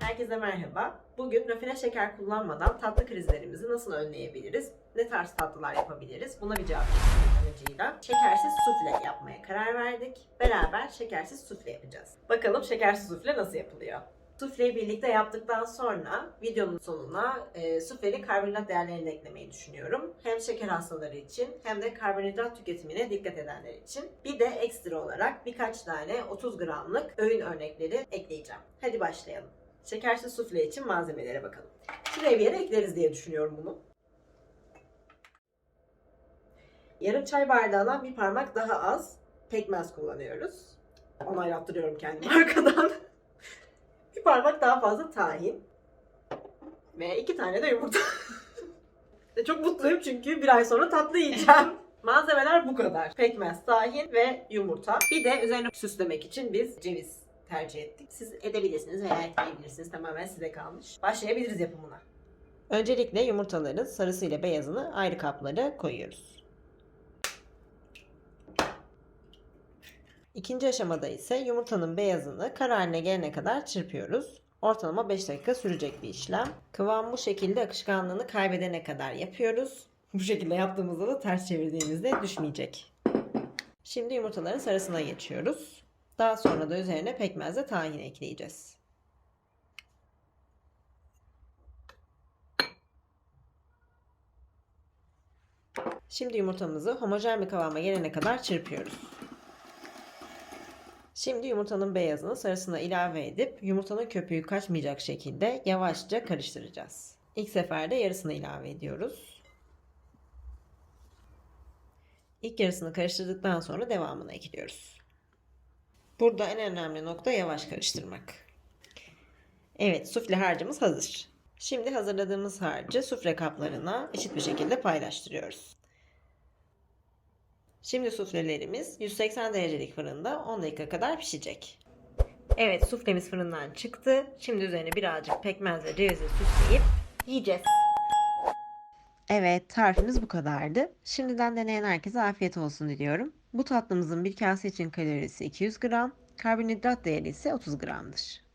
Herkese merhaba. Bugün rafine şeker kullanmadan tatlı krizlerimizi nasıl önleyebiliriz? Ne tarz tatlılar yapabiliriz? Buna bir cevap amacıyla şekersiz sufle yapmaya karar verdik. Beraber şekersiz sufle yapacağız. Bakalım şekersiz sufle nasıl yapılıyor? Sufleyi birlikte yaptıktan sonra videonun sonuna e, suflenin karbonhidrat değerlerini de eklemeyi düşünüyorum. Hem şeker hastaları için hem de karbonhidrat tüketimine dikkat edenler için. Bir de ekstra olarak birkaç tane 30 gramlık öğün örnekleri ekleyeceğim. Hadi başlayalım. Şekersiz sufle için malzemelere bakalım. Şuraya bir yere ekleriz diye düşünüyorum bunu. Yarım çay bardağından bir parmak daha az pekmez kullanıyoruz. Onaylattırıyorum kendimi arkadan. Bir parmak daha fazla tahin. Ve iki tane de yumurta. Çok mutluyum çünkü bir ay sonra tatlı yiyeceğim. Malzemeler bu kadar. Pekmez, tahin ve yumurta. Bir de üzerine süslemek için biz ceviz tercih ettik. Siz edebilirsiniz veya etmeyebilirsiniz. Tamamen size kalmış. Başlayabiliriz yapımına. Öncelikle yumurtaların sarısı ile beyazını ayrı kaplara koyuyoruz. İkinci aşamada ise yumurtanın beyazını kar haline gelene kadar çırpıyoruz. Ortalama 5 dakika sürecek bir işlem. Kıvam bu şekilde akışkanlığını kaybedene kadar yapıyoruz. Bu şekilde yaptığımızda da ters çevirdiğimizde düşmeyecek. Şimdi yumurtaların sarısına geçiyoruz. Daha sonra da üzerine pekmezle tahin ekleyeceğiz. Şimdi yumurtamızı homojen bir kıvama gelene kadar çırpıyoruz. Şimdi yumurtanın beyazını sarısına ilave edip yumurtanın köpüğü kaçmayacak şekilde yavaşça karıştıracağız. İlk seferde yarısını ilave ediyoruz. İlk yarısını karıştırdıktan sonra devamını ekliyoruz. Burada en önemli nokta yavaş karıştırmak. Evet, sufle harcımız hazır. Şimdi hazırladığımız harcı sufle kaplarına eşit bir şekilde paylaştırıyoruz. Şimdi suflelerimiz 180 derecelik fırında 10 dakika kadar pişecek. Evet, suflemiz fırından çıktı. Şimdi üzerine birazcık pekmez ve cevizle süsleyip yiyeceğiz. Evet, tarifimiz bu kadardı. Şimdiden deneyen herkese afiyet olsun diliyorum. Bu tatlımızın bir kase için kalorisi 200 gram, karbonhidrat değeri ise 30 gramdır.